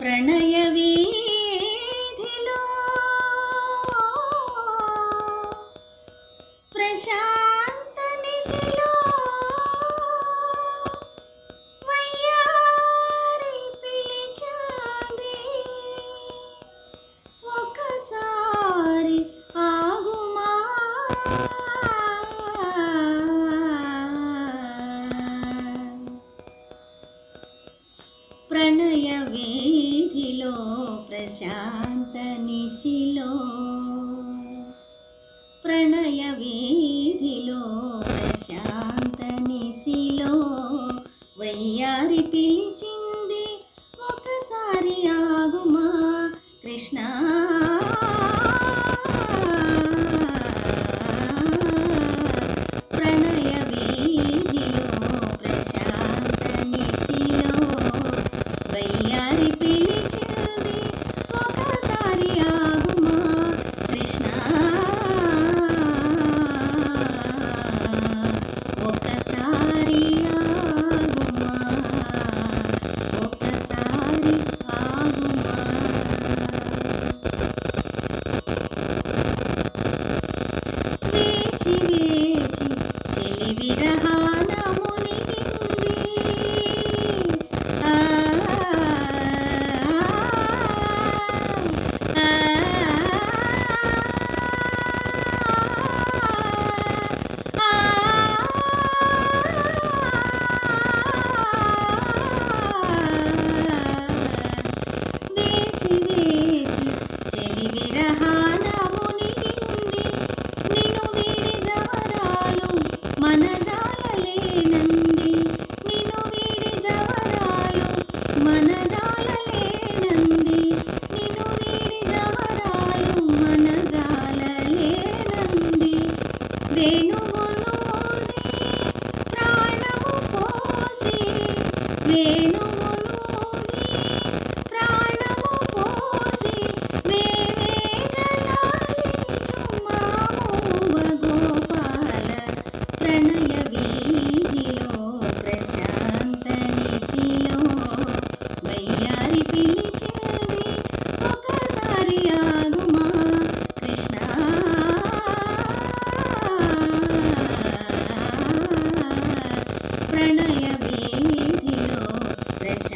ప్రణయవీధిలో ప్రశాంత నిశిలో వయ్యారి పిలిచాంది. ఒకసారి ఆగుమా. ప్రణయ వీధిలో ప్రశాంత నిశిలో ప్రణయ వీధిలో ప్రశాంత నిశిలో వయ్యారి పిలిచింది ఒకసారి ఆగుమా కృష్ణ! ప్రణయ need. प्रणयवीधिलो रच